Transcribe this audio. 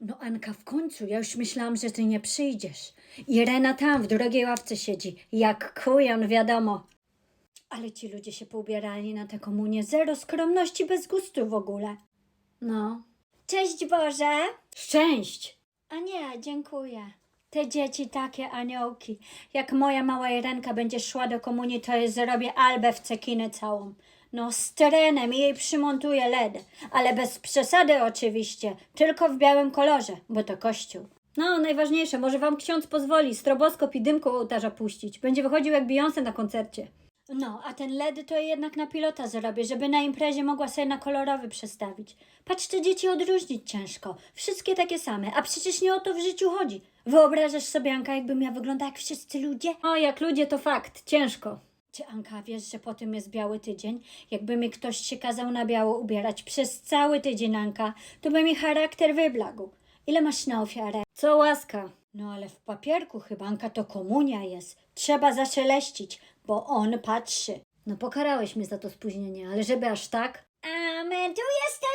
No Anka, w końcu, ja już myślałam, że ty nie przyjdziesz. Irena tam, w drugiej ławce siedzi, jak kujon, wiadomo. Ale ci ludzie się poubierali na tę komunię, zero skromności, bez gustu w ogóle. No. Cześć Boże! Szczęść! A nie, dziękuję. Te dzieci takie aniołki. Jak moja mała Irenka będzie szła do komunii, to jej zrobię albę w cekinę całą. No z trenem i jej przymontuję LED, ale bez przesady oczywiście, tylko w białym kolorze, bo to kościół. No, najważniejsze, może wam ksiądz pozwoli stroboskop i dymką ołtarza puścić. Będzie wychodził jak Beyoncé na koncercie. No, a ten LED to jednak na pilota zrobię, żeby na imprezie mogła sobie na kolorowy przestawić. Patrzcie, dzieci odróżnić ciężko. Wszystkie takie same, a przecież nie o to w życiu chodzi. Wyobrażasz sobie, Anka, jakbym ja wyglądała jak wszyscy ludzie? O, jak ludzie to fakt, ciężko. Czy Anka, wiesz, że po tym jest biały tydzień? Jakby mi ktoś się kazał na biało ubierać przez cały tydzień, Anka, to by mi charakter wyblagł. Ile masz na ofiarę? Co łaska? No ale w papierku chyba, Anka, to komunia jest. Trzeba zaszeleścić, bo on patrzy. No pokarałeś mnie za to spóźnienie, ale żeby aż tak? A my tu jesteśmy,